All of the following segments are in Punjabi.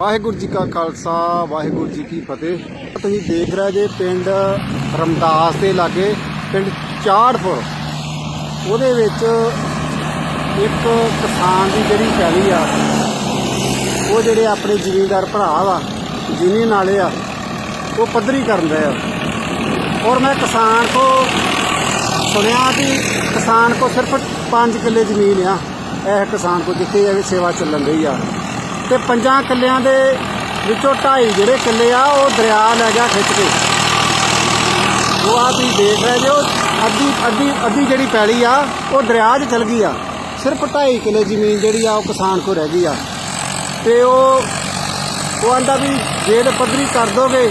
ਵਾਹਿਗੁਰੂ ਜੀ ਕਾ ਖਾਲਸਾ, ਵਾਹਿਗੁਰੂ ਜੀ ਕੀ ਫਤਿਹ। ਤੁਸੀਂ ਦੇਖ ਰਹੇ ਜੇ ਪਿੰਡ ਰਮਦਾਸ ਦੇ ਲਾਗੇ, ਪਿੰਡ ਚਾੜਪੁਰ। ਉਹਦੇ ਵਿੱਚ ਇੱਕ ਕਿਸਾਨ ਦੀ ਜਿਹੜੀ ਪੈਲੀ ਆ, ਉਹ ਜਿਹੜੇ ਆਪਣੇ ਜ਼ਿਮੀਂਦਾਰ ਭਰਾ ਵਾ, ਜਿਨੀ ਨਾਲੇ ਆ, ਉਹ ਪੱਧਰੀ ਕਰਨ ਰਹੇ ਆ। ਔਰ ਮੈਂ ਕਿਸਾਨ ਕੋ ਸੁਣਿਆ ਕਿ ਕਿਸਾਨ ਕੋ ਸਿਰਫ 5 ਕਿੱਲੇ ਜ਼ਮੀਨ ਆ। ਇਹ ਕਿਸਾਨ ਕੋ ਜਿੱਥੇ ਇਹ ਸੇਵਾ ਚੱਲਣ ਰਹੀ ਆ। ਤੇ ਪੰਜਾਂ ਕਿੱਲਿਆਂ ਦੇ ਵਿੱਚੋਂ ਢਾਈ ਜਿਹੜੇ ਕਿੱਲੇ ਆ, ਉਹ ਦਰਿਆ ਲੈ ਗਿਆ ਖਿੱਚ ਕੇ। ਉਹ ਆ ਤੁਸੀਂ ਦੇਖ ਰਹੇ ਜੋ ਅੱਧੀ ਅੱਧੀ ਅੱਧੀ ਜਿਹੜੀ ਪੈਲੀ ਆ, ਉਹ ਦਰਿਆ 'ਚ ਚਲ ਗਈ ਆ। ਸਿਰਫ ਢਾਈ ਕਿੱਲੇ ਜ਼ਮੀਨ ਜਿਹੜੀ ਆ, ਉਹ ਕਿਸਾਨ ਕੋ ਰਹਿ ਗਈ ਆ। ਤੇ ਉਹ ਉਹ ਆਂਦਾ ਵੀ ਜੇ ਤੇ ਪੱਧਰੀ ਕਰ ਦੋਗੇ,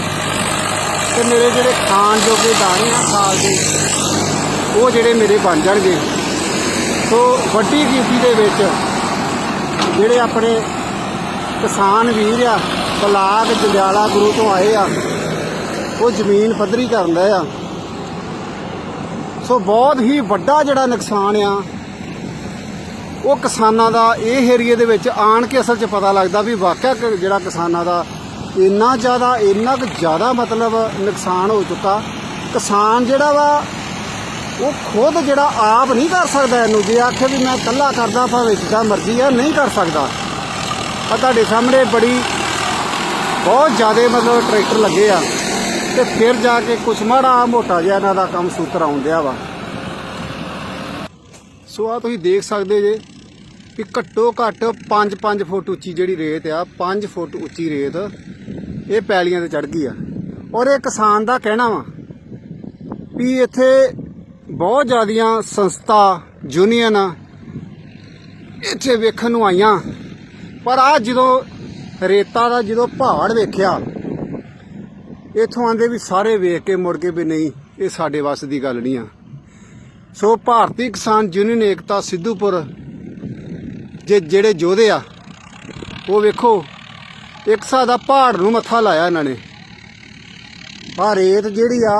ਤੇ ਮੇਰੇ ਜਿਹੜੇ ਖਾਣ ਜੋਗੇ ਦਾਣੇ ਆ ਸਾਲ ਦੇ, ਉਹ ਜਿਹੜੇ ਮੇਰੇ ਬਣ ਜਾਣਗੇ। ਸੋ ਵੱਡੀ ਗਿਣਤੀ ਦੇ ਵਿੱਚ ਜਿਹੜੇ ਆਪਣੇ ਕਿਸਾਨ ਵੀਰ ਆ ਬਲਾਕ ਜੰਡਿਆਲਾ ਗੁਰੂ ਤੋਂ ਆਏ ਆ। ਉਹ ਜ਼ਮੀਨ ਪੱਧਰੀ ਕਰਨ ਰਹੇ ਆ। ਸੋ ਬਹੁਤ ਹੀ ਵੱਡਾ ਜਿਹੜਾ ਨੁਕਸਾਨ ਆ, ਉਹ ਕਿਸਾਨਾਂ ਦਾ ਇਹ ਏਰੀਏ ਦੇ ਵਿੱਚ ਆਣ ਕੇ ਅਸਲ 'ਚ ਪਤਾ ਲੱਗਦਾ ਵੀ ਵਾਕਿਆ ਜਿਹੜਾ ਕਿਸਾਨਾਂ ਦਾ ਇੰਨਾ ਜ਼ਿਆਦਾ, ਇੰਨਾ ਕੁ ਜ਼ਿਆਦਾ ਮਤਲਬ ਨੁਕਸਾਨ ਹੋ ਚੁੱਕਾ। ਕਿਸਾਨ ਜਿਹੜਾ ਵਾ, ਉਹ ਖੁਦ ਜਿਹੜਾ ਆਪ ਨਹੀਂ ਕਰ ਸਕਦਾ ਇਹਨੂੰ। ਜੇ ਆਖੇ ਵੀ ਮੈਂ ਇਕੱਲਾ ਕਰਦਾ ਭਾਵੇਂ ਜਿੱਦਾਂ ਮਰਜ਼ੀ ਆ, ਨਹੀਂ ਕਰ ਸਕਦਾ। ਆ ਤੁਹਾਡੇ ਸਾਹਮਣੇ ਬੜੀ ਬਹੁਤ ਜ਼ਿਆਦਾ ਮਤਲਬ ਟਰੈਕਟਰ ਲੱਗੇ ਆ ਤੇ ਫਿਰ ਜਾ ਕੇ ਕੁਛ ਮਾੜਾ ਮੋਟਾ ਜਿਹਾ ਇਹਨਾਂ ਦਾ ਕੰਮ ਸੂਤਰ ਆਉਂਦਿਆ ਵਾ। ਸੋ ਆ ਤੁਸੀਂ ਦੇਖ ਸਕਦੇ ਜੇ ਕਿ ਘੱਟੋ ਘੱਟ 5-5 ਫੁੱਟ ਉੱਚੀ ਜਿਹੜੀ ਰੇਤ ਆ 5 ਫੁੱਟ ਉੱਚੀ ਰੇਤ ਇਹ ਪੈਲੀਆਂ ਤੇ ਚੜ ਗਈ ਆ। ਔਰ ਇਹ ਕਿਸਾਨ ਦਾ ਕਹਿਣਾ ਵਾ ਵੀ ਇੱਥੇ ਬਹੁਤ ਜ਼ਿਆਦੀਆਂ ਸੰਸਥਾ, ਯੂਨੀਅਨ ਇੱਥੇ ਵੇਖਣ ਨੂੰ ਆਈਆਂ ਪਰ ਆ ਜਦੋਂ ਰੇਤਾ ਦਾ ਜਦੋਂ ਪਹਾੜ ਵੇਖਿਆ, ਇੱਥੋਂ ਆਂਦੇ ਵੀ ਸਾਰੇ ਵੇਖ ਕੇ ਮੁੜ ਕੇ ਵੀ ਨਹੀਂ, ਇਹ ਸਾਡੇ ਵੱਸ ਦੀ ਗੱਲ ਨਹੀਂ ਆ। ਸੋ ਭਾਰਤੀ ਕਿਸਾਨ ਯੂਨੀਅਨ ਏਕਤਾ ਸਿੱਧੂਪੁਰ, ਜੇ ਜਿਹੜੇ ਯੋਧੇ ਆ, ਉਹ ਵੇਖੋ, ਇੱਕ ਹਿਸਾਬ ਪਹਾੜ ਨੂੰ ਮੱਥਾ ਲਾਇਆ ਇਹਨਾਂ ਨੇ। ਆ ਰੇਤ ਜਿਹੜੀ ਆ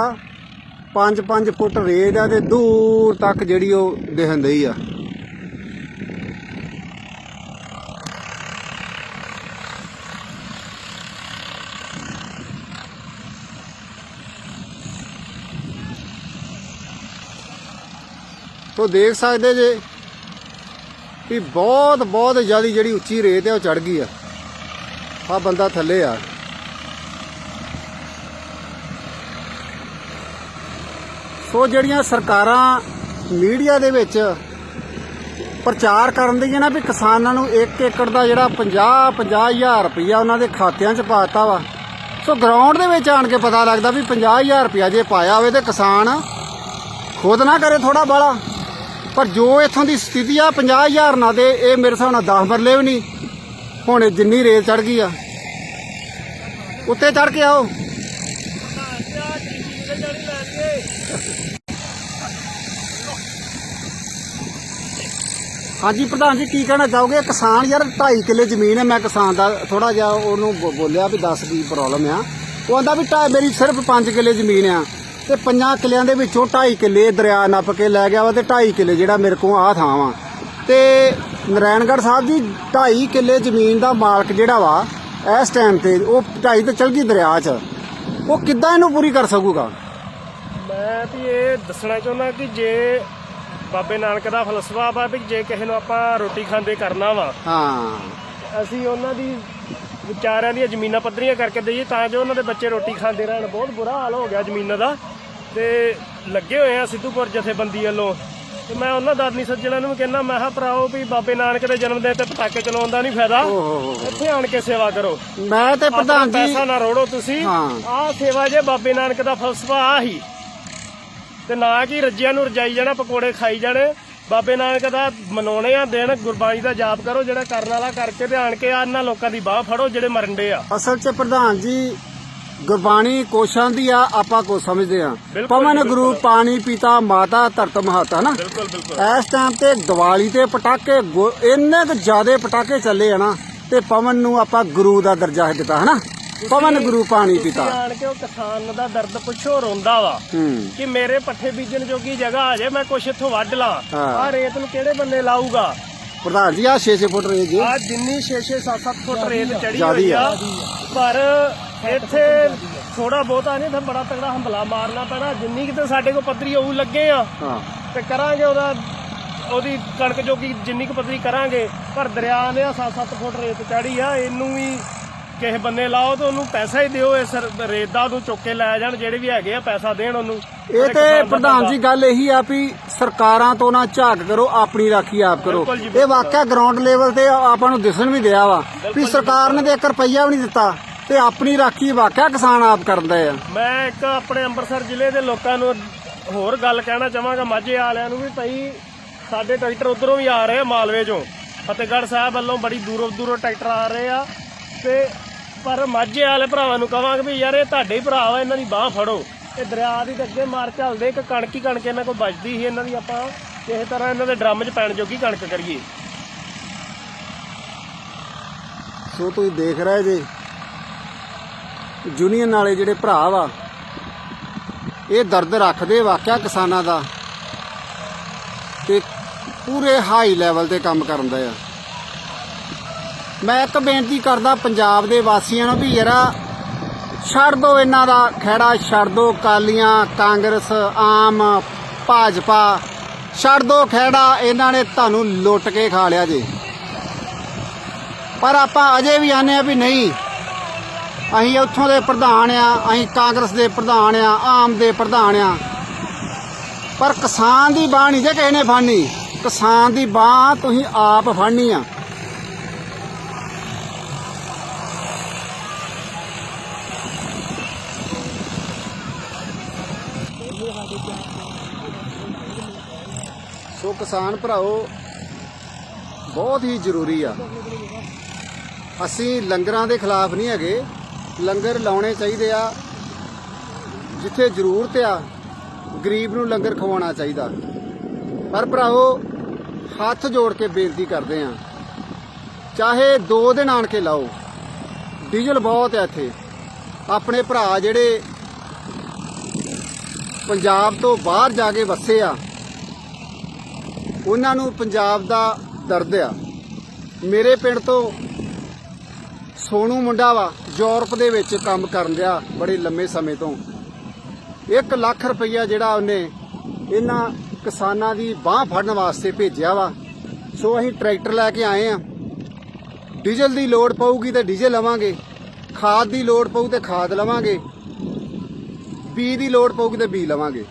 5-5 ਫੁੱਟ ਰੇਤ ਆ ਤੇ ਦੂਰ ਤੱਕ ਜਿਹੜੀ ਉਹ ਦਿਖਣ ਦਈ ਆ। ਤੋ ਦੇਖ ਸਕਦੇ ਜੇ ਵੀ ਬਹੁਤ ਬਹੁਤ ਜ਼ਿਆਦਾ ਜਿਹੜੀ ਉੱਚੀ ਰੇਤ ਹੈ ਉਹ ਚੜ ਗਈ ਆ। ਆ ਬੰਦਾ ਥੱਲੇ ਆ। ਸੋ ਜਿਹੜੀਆਂ ਸਰਕਾਰਾਂ ਮੀਡੀਆ ਦੇ ਵਿੱਚ ਪ੍ਰਚਾਰ ਕਰਨ ਦੀਆਂ ਨਾ ਵੀ ਕਿਸਾਨਾਂ ਨੂੰ 1 ਏਕੜ ਦਾ ਜਿਹੜਾ 50 50000 ਰੁਪਇਆ ਉਹਨਾਂ ਦੇ ਖਾਤਿਆਂ 'ਚ ਪਾਤਾ ਵਾ, ਸੋ ਗਰਾਊਂਡ ਦੇ ਵਿੱਚ ਆਣ ਕੇ ਪਤਾ ਲੱਗਦਾ ਵੀ 50000 ਰੁਪਇਆ ਜੇ ਪਾਇਆ ਹੋਵੇ ਤੇ ਕਿਸਾਨ ਖੁਦ ਨਾ ਕਰੇ ਥੋੜਾ ਬਾਲਾ ਪਰ ਜੋ ਇੱਥੋਂ ਦੀ ਸਥਿਤੀ ਆ 50000 ਨਾ ਦੇ, ਇਹ ਮੇਰੇ ਹਿਸਾਬ ਨਾਲ 10 ਮਰਲੇ ਵੀ ਨਹੀਂ। ਹੁਣ ਇਹ ਜਿੰਨੀ ਰੇਤ ਚੜ ਗਈ ਆ। ਉੱਤੇ ਚੜ ਕੇ ਆਓ। ਹਾਂਜੀ, ਪ੍ਰਧਾਨ ਜੀ, ਕੀ ਕਹਿਣਾ ਚਾਹੋਗੇ? ਕਿਸਾਨ ਯਾਰ 2.5 ਕਿੱਲੇ ਜ਼ਮੀਨ ਹੈ, ਮੈਂ ਕਿਸਾਨ ਦਾ ਥੋੜਾ ਜਿਹਾ ਉਹਨੂੰ ਬੋਲਿਆ ਵੀ ਦੱਸ ਕੀ ਪ੍ਰੋਬਲਮ ਆ। ਉਹ ਆਂਦਾ ਵੀ ਢਾਈ, ਮੇਰੀ ਸਿਰਫ 5 ਕਿੱਲੇ ਜ਼ਮੀਨ ਆ। ਤੇ ਪੰਜਾਂ ਕਿੱਲਿਆਂ ਦੇ ਵਿੱਚੋਂ 2.5 ਕਿੱਲੇ ਦਰਿਆ ਨੱਪ ਕੇ ਲੈ ਗਿਆ ਵਾ ਤੇ 2.5 ਕਿੱਲੇ ਜਿਹੜਾ ਮੇਰੇ ਕੋਲ ਆ ਥਾਂ ਵਾ। ਤੇ ਨਰੈਣਗੜ੍ਹ ਸਾਹਿਬ ਜੀ 2.5 ਕਿੱਲੇ ਜ਼ਮੀਨ ਦਾ ਮਾਲਕ ਜਿਹੜਾ ਵਾ ਇਸ ਟਾਈਮ ਤੇ ਉਹ 2.5 ਤੇ ਚਲ ਗਈ ਦਰਿਆ 'ਚ। ਉਹ ਕਿੱਦਾਂ ਇਹਨੂੰ ਪੂਰੀ ਕਰ ਸਕੂਗਾ? ਮੈਂ ਵੀ ਇਹ ਦੱਸਣਾ ਚਾਹੁੰਦਾ ਕਿ ਜੇ ਬਾਬੇ ਨਾਨਕ ਦਾ ਫਲਸਫਾ ਵਾ ਵੀ ਜੇ ਕਿਸੇ ਨੂੰ ਆਪਾਂ ਰੋਟੀ ਖਾਂਦੇ ਕਰਨਾ ਵਾ ਹਾਂ। ਅਸੀਂ ਉਹਨਾਂ ਦੀ ਵਿਚਾਰਿਆਂ ਦੀਆਂ ਜ਼ਮੀਨਾਂ ਪੱਧਰੀਆਂ ਕਰਕੇ ਦਈਏ ਤਾਂ ਜੋ ਉਹਨਾਂ ਦੇ ਬੱਚੇ ਰੋਟੀ ਖਾਂਦੇ ਰਹਿਣ। ਬਹੁਤ ਬੁਰਾ ਹਾਲ ਹੋ ਗਿਆ ਜ਼ਮੀਨਾਂ ਦਾ। ਤੇ ਲੱਗੇ ਹੋਏ ਆ ਸਿੱਧੂਪੁਰ ਜਥੇਬੰਦੀ ਵੱਲੋਂ। ਤੇ ਮੈਂ ਉਹਨਾਂ ਦਾਦਨੀ ਸੱਜਣਾਂ ਨੂੰ ਕਹਿੰਦਾ ਮੈਂ ਕਿਹਾ ਭਰਾਓ ਵੀ ਬਾਬੇ ਨਾਨਕ ਦੇ ਜਨਮ ਦਿਨ ਤੇ ਪਟਾਕੇ ਚਲਾਉਣ ਦਾ ਨਹੀਂ ਫਾਇਦਾ। ਇੱਥੇ ਆਣ ਕੇ ਸੇਵਾ ਕਰੋ। ਮੈਂ ਤੇ ਪ੍ਰਧਾਨ ਜੀ ਪੈਸਾ ਨਾ ਰੋੜੋ ਤੁਸੀਂ। ਆਹ ਸੇਵਾ ਜੇ ਬਾਬੇ ਨਾਨਕ ਦਾ ਫਲਸਫਾ ਆ ਹੀ। ਤੇ ਨਾ ਕਿ ਰੱਜਿਆਂ ਨੂੰ ਰਜਾਈ ਜਾਣਾ ਪਕੌੜੇ ਖਾਈ ਜਾਣੇ। ਬਾਬੇ ਨਾਨਕ ਦਾ ਮਨਾਉਣੇ ਆ ਦਿਨ ਗੁਰਬਾਣੀ ਦਾ ਜਾਪ ਕਰੋ ਜਿਹੜਾ ਕਰਨ ਵਾਲਾ ਕਰਕੇ ਤੇ ਆਣ ਕੇ ਆ ਇਹਨਾਂ ਲੋਕਾਂ ਦੀ ਬਾਹ ਫੜੋ ਜਿਹੜੇ ਮਰਨ ਦੇ ਆ। ਅਸਲ 'ਚ ਪ੍ਰਧਾਨ ਜੀ ਗੁਰਬਾਣੀ ਕੋਸ਼ਾਂ ਦੀ ਆ ਆਪਾਂ ਕੋ ਸਮਝਦੇ ਆ। ਪਵਨ ਗੁਰੂ। ਪਾਣੀ ਪਿਤਾ ਮਾਤਾ ਧਰਤ ਮਹਾਤਾ ਨਾ? ਬਿਲਕੁਲ ਬਿਲਕੁਲ। ਇਸ ਟਾਈਮ ਤੇ ਦੀਵਾਲੀ ਤੇ ਪਟਾਕੇ ਇੰਨੇ ਕੁ ਜ਼ਿਆਦੇ ਪਟਾਕੇ ਚੱਲੇ ਆ ਨਾ ਤੇ ਪਵਨ ਨੂੰ ਆਪਾਂ ਗੁਰੂ ਦਾ ਦਰਜਾ ਦਿੱਤਾ ਹਨਾ ਪਵਨ ਗੁਰੂ ਪਾਣੀ ਪਿਤਾ। ਆਣ ਕੇ ਉਹ ਕਿਸਾਨ ਦਾ ਦਰਦ ਪੁੱਛੋ ਰੋਂਦਾ ਵਾ ਹੂੰ। ਕਿ ਮੇਰੇ ਪੱਠੇ ਬੀਜਣ ਜੋਗੀ ਜਗ੍ਹਾ ਆ ਜੇ ਮੈਂ ਕੁਛ ਇੱਥੋਂ ਵੱਢ ਲਾਂ। ਹਾਂ। ਆ ਰੇਤ ਨੂੰ ਕਿਹੜੇ ਬੰਨੇ ਲਾਊਗਾ? ਪ੍ਰਧਾਨ ਜੀ ਆ 6-6 ਫੁੱਟ ਰੇਤ ਜੀ। ਆ ਜਿੰਨੀ 6-6 7-7 ਫੁੱਟ ਰੇਤ ਚੜੀ ਜ਼ਿਆਦੀ ਹੋਈ ਆ। ਪਰ ਇੱਥੇ ਥੋੜਾ ਬਹੁਤਾ ਨਹੀਂ ਤਾਂ ਬੜਾ ਤਗੜਾ ਹੰਬਲਾ ਮਾਰਨਾ ਪੈਣਾ। ਜਿੰਨੀ ਕਿਤੇ ਸਾਡੇ ਕੋਲ ਪੱਧਰੀ ਹੋਊ ਲੱਗੇ ਆ। ਹਾਂ। ਤੇ ਕਰਾਂਗੇ ਉਹਦਾ ਉਹਦੀ ਕਣਕ ਜੋਗੀ ਜਿੰਨੀ ਕੁ ਪੱਧਰੀ ਕਰਾਂਗੇ। ਪਰ ਦਰਿਆ ਨੇ 7-7 ਫੁੱਟ ਰੇਤ ਚੜੀ ਆ ਇਹਨੂੰ ਵੀ ਕਿਸੇ ਬੰਨੇ ਲਾਓ ਤੇ ਉਹਨੂੰ ਪੈਸਾ ਹੀ ਦਿਓ ਇਸ ਰੇਤ ਦਾ ਉਹਨੂੰ ਚੁੱਕ ਕੇ ਲੈ ਜਾਣ ਜਿਹੜੇ ਵੀ ਹੈਗੇ ਆ ਪੈਸਾ ਦੇਣ ਉਹਨੂੰ। ਇਹ ਤੇ ਪ੍ਰਧਾਨ ਜੀ ਗੱਲ ਇਹੀ ਆ ਵੀ ਸਰਕਾਰਾਂ ਤੋਂ ਨਾ ਝਾਕ ਕਰੋ ਆਪਣੀ ਰਾਖੀ ਆਪ ਕਰੋ। ਇਹ ਵਾਕਿਆ ਗਰਾਊਂਡ ਲੈਵਲ ਤੇ ਆਪਾਂ ਨੂੰ ਦਿਸਣ ਵੀ ਦਿਆ ਵਾ ਵੀ ਸਰਕਾਰ ਨੇ ਤੇ 1 ਰੁਪਈਆ ਵੀ ਨਹੀਂ ਦਿੱਤਾ ਤੇ ਆਪਣੀ ਰਾਖੀ ਵਾਕਿਆ ਕਿਸਾਨ ਆਪ ਕਰਦੇ ਆ। ਮੈਂ ਇੱਕ ਆਪਣੇ ਅੰਮ੍ਰਿਤਸਰ ਜ਼ਿਲ੍ਹੇ ਦੇ ਲੋਕਾਂ ਨੂੰ ਹੋਰ ਗੱਲ ਕਹਿਣਾ ਚਾਹਾਂਗਾ ਮਾਝੇ ਵਾਲਿਆਂ ਨੂੰ ਵੀ ਭਾਈ ਸਾਡੇ ਟਰੈਕਟਰ ਉਧਰੋਂ ਵੀ ਆ ਰਹੇ ਆ ਮਾਲਵੇ ਚੋਂ। ਫਤਿਹਗੜ੍ਹ ਸਾਹਿਬ ਵੱਲੋਂ ਬੜੀ ਦੂਰੋਂ ਦੂਰੋਂ ਟਰੈਕਟਰ ਆ ਰਹੇ ਆ ਤੇ ਪਰ ਮਾਝੇ ਵਾਲੇ ਭਰਾਵਾਂ ਨੂੰ ਕਹਾਂਗੇ ਵੀ ਯਾਰ ਇਹ ਤੁਹਾਡੇ ਹੀ ਭਰਾ ਵਾ, ਇਹਨਾਂ ਦੀ ਬਾਹ ਫੜੋ। ਇਹ ਦਰਿਆ ਦੀ ਤੇ ਅੱਗੇ ਮਾਰ ਚੱਲਦੇ ਇੱਕ ਕਣਕ ਹੀ ਕਣਕ ਇਹਨਾਂ ਕੋਲ ਬਚਦੀ ਸੀ, ਇਹਨਾਂ ਦੀ ਆਪਾਂ ਕਿਸੇ ਤਰ੍ਹਾਂ ਇਹਨਾਂ ਦੇ ਡਰਮ 'ਚ ਪੈਣ ਜੋਗੀ ਕਣਕ ਕਰੀਏ। ਸੋ ਤੁਸੀਂ ਦੇਖ ਰਹੇ ਜੇ, ਯੂਨੀਅਨ ਵਾਲੇ ਜਿਹੜੇ ਭਰਾ ਵਾ, ਇਹ ਦਰਦ ਰੱਖਦੇ ਵਾਕਿਆ ਕਿਸਾਨਾਂ ਦਾ, ਤੇ ਪੂਰੇ ਹਾਈ ਲੈਵਲ ਤੇ ਕੰਮ ਕਰਨ ਦਾ ਆ। ਮੈਂ ਇੱਕ ਬੇਨਤੀ ਕਰਦਾ ਪੰਜਾਬ ਦੇ ਵਾਸੀਆਂ ਨੂੰ ਵੀ ਜਰਾ ਛੱਡ ਦੋ ਇਹਨਾਂ ਦਾ ਖਹਿੜਾ, ਛੱਡ ਦੋ ਕਾਲੀਆਂ ਕਾਂਗਰਸ, ਆਮ, ਭਾਜਪਾ, ਛੱਡ ਦੋ ਖਹਿੜਾ, ਇਹਨਾਂ ਨੇ ਤੁਹਾਨੂੰ ਲੁੱਟ ਕੇ ਖਾ ਲਿਆ ਜੇ। ਪਰ ਆਪਾਂ ਅਜੇ ਵੀ ਆਨੇ ਆ ਵੀ ਨਹੀਂ। ਅਸੀਂ ਉੱਥੋਂ ਦੇ ਪ੍ਰਧਾਨ ਆ, ਅਸੀਂ ਕਾਂਗਰਸ ਦੇ ਪ੍ਰਧਾਨ ਆ, ਆਮ ਦੇ ਪ੍ਰਧਾਨ ਆ। ਪਰ ਕਿਸਾਨ ਦੀ ਬਾਹ ਨਹੀਂ ਜੇ ਕਿਸੇ ਨੇ ਫੜਨੀ। ਕਿਸਾਨ ਦੀ ਬਾਹ ਤੁਸੀਂ ਆਪ ਫੜਨੀ ਆ। ਸੋ ਕਿਸਾਨ ਭਰਾਓ, ਬਹੁਤ ਹੀ ਜ਼ਰੂਰੀ ਆ। ਅਸੀਂ ਲੰਗਰਾਂ ਦੇ ਖਿਲਾਫ ਨਹੀਂ ਹੈਗੇ। ਲੰਗਰ ਲਾਉਣੇ ਚਾਹੀਦੇ ਆ। ਜਿੱਥੇ ਜ਼ਰੂਰਤ ਆ, ਗਰੀਬ ਨੂੰ ਲੰਗਰ ਖਵਾਉਣਾ ਚਾਹੀਦਾ। ਪਰ ਭਰਾਓ, ਹੱਥ ਜੋੜ ਕੇ ਬੇਨਤੀ ਕਰਦੇ ਆ। ਚਾਹੇ 2 ਦਿਨ ਆਣ ਕੇ ਲਾਓ। ਡੀਜ਼ਲ ਬਹੁਤ ਆ ਇੱਥੇ। ਆਪਣੇ ਭਰਾ ਜਿਹੜੇ ਪੰਜਾਬ ਤੋਂ ਬਾਹਰ ਜਾ ਕੇ ਵਸੇ ਆ ਉਹਨਾਂ ਨੂੰ ਪੰਜਾਬ ਦਾ ਦਰਦ ਆ। ਮੇਰੇ ਪਿੰਡ ਤੋਂ ਸੋਨੂ ਮੁੰਡਾ ਵਾ ਯੂਰਪ ਦੇ ਵਿੱਚ ਕੰਮ ਕਰਨ ਰਿਹਾ ਬੜੇ ਲੰਮੇ ਸਮੇਂ ਤੋਂ। 1 ਲੱਖ ਰੁਪਈਆ ਜਿਹੜਾ ਉਹਨੇ ਇਹਨਾਂ ਕਿਸਾਨਾਂ ਦੀ ਬਾਹ ਫੜਨ ਵਾਸਤੇ ਭੇਜਿਆ ਵਾ। ਸੋ ਅਸੀਂ ਟਰੈਕਟਰ ਲੈ ਕੇ ਆਏ ਆ। ਡੀਜ਼ਲ ਦੀ ਲੋੜ ਪਊਗੀ ਤੇ ਡੀਜ਼ਲ ਲਵਾਂਗੇ। ਖਾਦ ਦੀ ਲੋੜ ਪਊ ਤੇ ਖਾਦ ਲਵਾਂਗੇ। ਬੀ ਦੀ ਲੋੜ ਪਊਗੀ ਤੇ ਬੀ ਲਵਾਂਗੇ।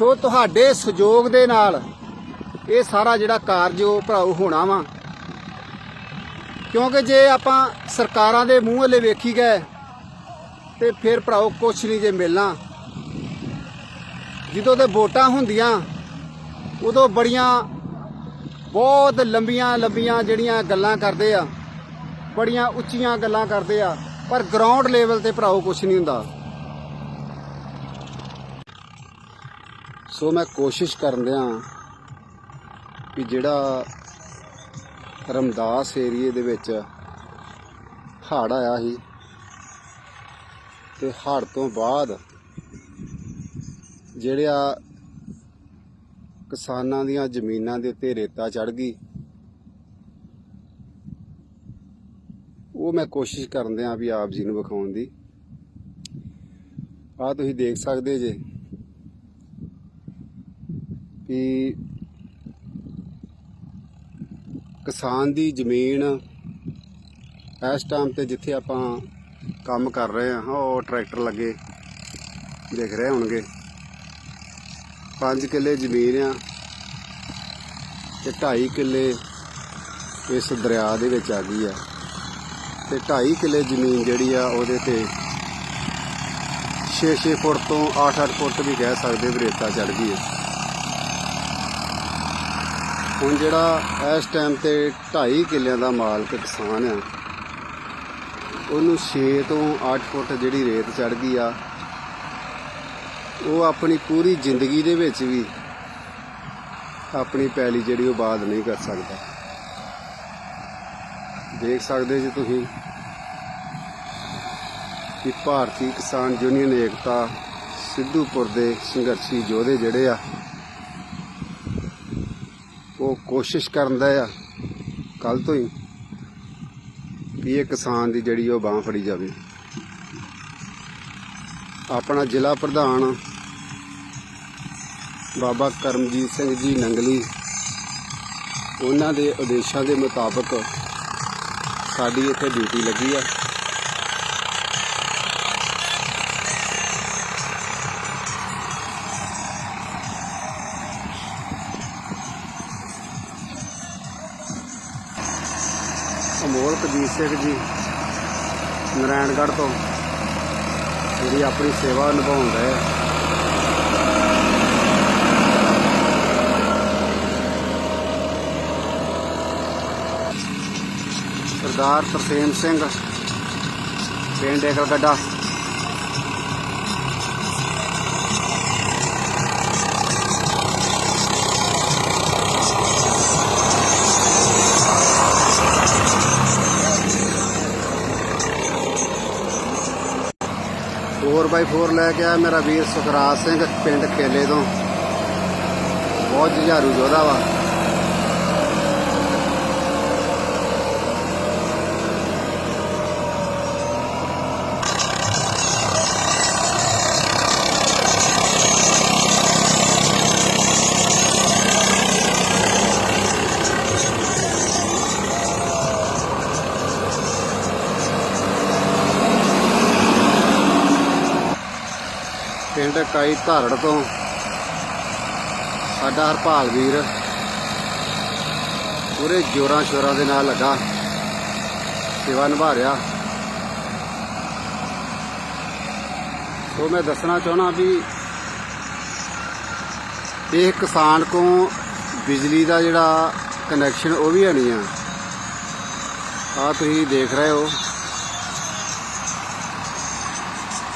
ਸੋ ਤੁਹਾਡੇ ਸਹਿਯੋਗ ਦੇ ਨਾਲ ਇਹ ਸਾਰਾ ਜਿਹੜਾ ਕਾਰਜ ਉਹ ਭਰਾਓ ਹੋਣਾ ਵਾ। ਕਿਉਂਕਿ ਜੇ ਆਪਾਂ ਸਰਕਾਰਾਂ ਦੇ ਮੂੰਹ ਹਲੇ ਵੇਖੀ ਗਏ, ਤੇ ਫਿਰ ਭਰਾਓ ਕੁਛ ਨਹੀਂ ਜੇ ਮਿਲਣਾ। ਜਦੋਂ ਤੇ ਵੋਟਾਂ ਹੁੰਦੀਆਂ, ਉਦੋਂ ਬੜੀਆਂ, ਬਹੁਤ ਲੰਬੀਆਂ ਲੰਬੀਆਂ ਜਿਹੜੀਆਂ ਗੱਲਾਂ ਕਰਦੇ ਆ, ਬੜੀਆਂ ਉੱਚੀਆਂ ਗੱਲਾਂ ਕਰਦੇ ਆ, ਪਰ ਗਰਾਊਂਡ ਲੈਵਲ ਤੇ ਭਰਾਓ ਕੁਛ ਨਹੀਂ ਹੁੰਦਾ। ਸੋ ਮੈਂ ਕੋਸ਼ਿਸ਼ ਕਰਦਿਆਂ ਕਿ ਜਿਹੜਾ ਰਮਦਾਸ ਏਰੀਏ ਦੇ ਵਿੱਚ ਹੜ੍ਹ ਆਇਆ ਸੀ ਤੇ ਹੜ੍ਹ ਤੋਂ ਬਾਅਦ ਜਿਹੜਿਆ ਕਿਸਾਨਾਂ ਦੀਆਂ ਜ਼ਮੀਨਾਂ ਦੇ ਉੱਤੇ ਰੇਤਾ ਚੜ ਗਈ, ਉਹ ਮੈਂ ਕੋਸ਼ਿਸ਼ ਕਰਦਿਆਂ ਵੀ ਆਪ ਜੀ ਨੂੰ ਵਿਖਾਉਣ ਦੀ। ਆ ਤੁਸੀਂ ਦੇਖ ਸਕਦੇ ਜੇ। ਕਿ ਕਿਸਾਨ ਦੀ ਜ਼ਮੀਨ ਇਸ ਟਾਈਮ ਤੇ ਜਿੱਥੇ ਆਪਾਂ ਕੰਮ ਕਰ ਰਹੇ ਹਾਂ, ਉਹ ਟਰੈਕਟਰ ਲੱਗੇ ਦਿਖ ਰਹੇ ਹੋਣਗੇ। 5 ਕਿੱਲੇ ਜ਼ਮੀਨ ਆ ਤੇ 2.5 ਕਿੱਲੇ ਇਸ ਦਰਿਆ ਦੇ ਵਿੱਚ ਆ ਗਈ ਆ। ਤੇ 2.5 ਕਿੱਲੇ ਜ਼ਮੀਨ ਜਿਹੜੀ ਆ, ਉਹਦੇ ਤੇ 6-6 ਫੁੱਟ ਤੋਂ 8-8 ਫੁੱਟ ਵੀ ਕਹਿ ਸਕਦੇ ਰੇਤਾ ਚੜ ਗਈ ਹੈ ਹੁਣ ਜਿਹੜਾ ਇਸ ਟਾਈਮ ਤੇ 2.5 ਕਿੱਲਿਆਂ ਦਾ ਮਾਲਕ ਕਿਸਾਨ ਆ, ਉਹਨੂੰ 6 ਤੋਂ 8 ਫੁੱਟ ਜਿਹੜੀ ਰੇਤ ਚੜ ਗਈ ਆ, ਉਹ ਆਪਣੀ ਪੂਰੀ ਜ਼ਿੰਦਗੀ ਦੇ ਵਿੱਚ ਵੀ ਆਪਣੀ ਪੈਲੀ ਜਿਹੜੀ ਉਹ ਬਾਦ ਨਹੀਂ ਕਰ ਸਕਦਾ। ਦੇਖ ਸਕਦੇ ਜੀ ਤੁਸੀਂ ਕਿ ਭਾਰਤੀ ਕਿਸਾਨ ਯੂਨੀਅਨ ਏਕਤਾ ਸਿੱਧੂਪੁਰ ਦੇ ਸੰਘਰਸ਼ੀ ਯੋਧੇ ਜਿਹੜੇ ਆ ਉਹ ਕੋਸ਼ਿਸ਼ ਕਰਦਾ ਆ ਕੱਲ ਤੋਂ ਹੀ, ਵੀ ਇਹ ਕਿਸਾਨ ਦੀ ਜਿਹੜੀ ਉਹ ਬਾਹ ਫੜੀ ਜਾਵੇ। ਆਪਣਾ ਜ਼ਿਲ੍ਹਾ ਪ੍ਰਧਾਨ ਬਾਬਾ ਕਰਮਜੀਤ ਸਿੰਘ ਜੀ ਨੰਗਲੀ, ਉਹਨਾਂ ਦੇ ਉਦੇਸ਼ਾਂ ਦੇ ਮੁਤਾਬਕ ਸਾਡੀ ਇੱਥੇ ਡਿਊਟੀ ਲੱਗੀ ਆ। ਸਿੱਖ ਜੀ, ਨਰਾਇਣਗੜ੍ਹ ਤੋਂ ਜਿਹੜੀ ਆਪਣੀ ਸੇਵਾ ਨਿਭਾਉਣ ਹੈ ਸਰਦਾਰ ਤਰਸੇਮ ਸਿੰਘ, ਪਿੰਡ ਏਕਲ ਗੱਡਾ 4x4 ਲੈ ਕੇ ਆਇਆ ਮੇਰਾ ਵੀਰ ਸੁਖਰਾਜ ਸਿੰਘ, ਪਿੰਡ ਖੇਲੇ ਤੋਂ। ਬਹੁਤ ਜੁਝਾਰੂ ਯੋਧਾ ਵਾ। ਪਿੰਡ ਕਾਈ ਧਾਰੜ ਤੋਂ। ਸਾਡਾ ਹਰਪਾਲ ਵੀਰ ਪੂਰੇ ਜੋਰਾਂ ਸ਼ੋਰਾਂ ਦੇ ਨਾਲ ਲੱਗਾ। ਸੇਵਾ ਨਿਭਾ ਰਿਹਾ। ਸੋ ਮੈਂ ਦੱਸਣਾ ਚਾਹਣਾ ਵੀ ਇਹ ਕਿਸਾਨ ਕੋ ਬਿਜਲੀ ਦਾ ਜਿਹੜਾ ਕਨੈਕਸ਼ਨ ਉਹ ਵੀ ਹੈ ਨਹੀਂ ਆ। ਆ ਤੁਸੀਂ ਦੇਖ ਰਹੇ ਹੋ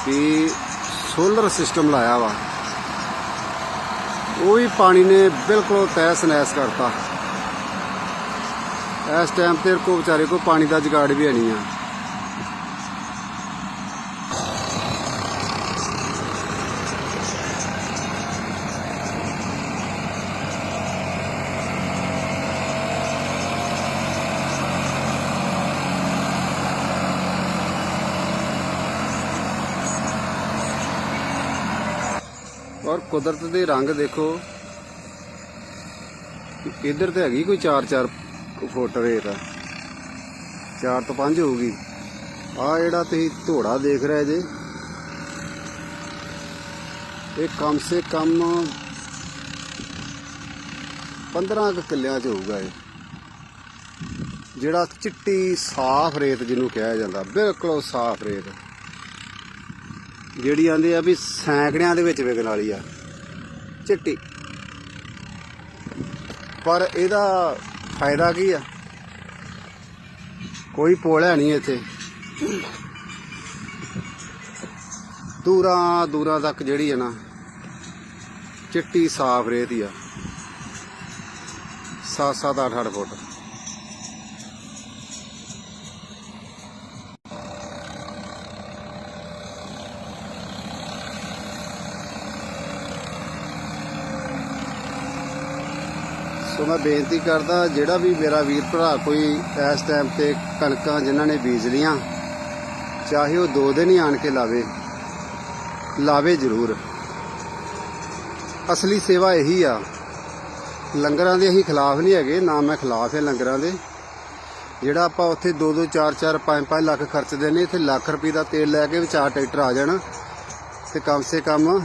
ਕਿ ਸੋਲਰ ਸਿਸਟਮ ਲਾਇਆ ਵਾ। ਉਹ ਵੀ ਪਾਣੀ ਨੇ ਬਿਲਕੁਲ ਤਹਿਸ ਨਹਿਸ ਕਰਤਾ। ਇਸ ਟਾਈਮ ਤੇ ਕੋ ਵਿਚਾਰੇ ਕੋ ਪਾਣੀ ਦਾ ਜੁਗਾੜ ਵੀ ਹੈ ਨਹੀਂ ਆ। ਔਰ ਕੁਦਰਤ ਦੇ ਰੰਗ ਦੇਖੋ। ਇਧਰ ਤੇ ਹੈਗੀ ਕੋਈ 4-4 ਫੁੱਟ ਰੇਤ। 4 ਤੋਂ 5 ਹੋਊਗੀ। ਆ ਜਿਹੜਾ ਤੁਸੀਂ ਧੋੜਾ ਦੇਖ ਰਹੇ ਜੇ, ਇਹ ਕਮ ਸੇ ਕਮ 15 ਕੁ ਕਿੱਲਿਆਂ ਚ ਹੋਊਗਾ ਇਹ। ਜਿਹੜਾ ਚਿੱਟੀ ਸਾਫ਼ ਰੇਤ ਜਿਹਨੂੰ ਕਿਹਾ ਜਾਂਦਾ, ਬਿਲਕੁਲ ਸਾਫ਼ ਰੇਤ। ਜਿਹੜੀ ਆਂਦੀ ਆ ਵੀ ਸੈਂਕੜਿਆਂ ਦੇ ਵਿੱਚ ਵਿਕਣ ਵਾਲੀ ਆ, ਚਿੱਟੀ। ਪਰ ਇਹਦਾ ਫਾਇਦਾ ਕੀ ਆ? ਕੋਈ ਪੋਲ ਹੈ ਨਹੀਂ ਇੱਥੇ। ਦੂਰਾਂ ਦੂਰਾਂ ਤੱਕ ਜਿਹੜੀ ਹੈ ਨਾ, ਚਿੱਟੀ ਸਾਫ਼ ਰੇਤ ਹੀ ਆ। 7-7 8-8 ਫੁੱਟ। ਸੋ ਮੈਂ ਬੇਨਤੀ ਕਰਦਾ, ਜਿਹੜਾ ਵੀ ਮੇਰਾ ਵੀਰ ਭਰਾ ਕੋਈ ਇਸ ਟਾਈਮ ਤੇ ਕਣਕਾਂ ਜਿਨ੍ਹਾਂ ਨੇ ਬੀਜ ਲੀਆਂ ਚਾਹੇ ਉਹ ਦੋ ਦਿਨ ਹੀ ਆਣ ਕੇ ਲਾਵੇ ਲਾਵੇ ਜ਼ਰੂਰ। ਅਸਲੀ ਸੇਵਾ ਇਹੀ ਆ, ਲੰਗਰਾਂ ਦੇ ਅਸੀਂ ਖਿਲਾਫ ਨਹੀਂ ਹੈਗੇ, ਨਾ ਮੈਂ ਖਿਲਾਫ ਹੈ ਲੰਗਰਾਂ ਦੇ। ਜਿਹੜਾ ਆਪਾਂ ਉੱਥੇ 2 2 4 4 5 5 ਲੱਖ ਖਰਚਦੇ ਨੇ ਇੱਥੇ ਲੱਖ ਰੁਪਏ ਦਾ ਤੇਲ ਲੈ ਕੇ ਵਿਚਾਰ ਟਰੈਕਟਰ ਆ ਜਾਣ, ਤੇ ਕਮ ਸੇ ਕਮ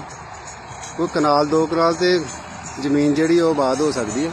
ਕੋਈ ਕਨਾਲ, ਦੋ ਕਨਾਲ ਤੇ ਜ਼ਮੀਨ ਜਿਹੜੀ ਉਹ ਆਬਾਦ ਹੋ ਸਕਦੀ ਹੈ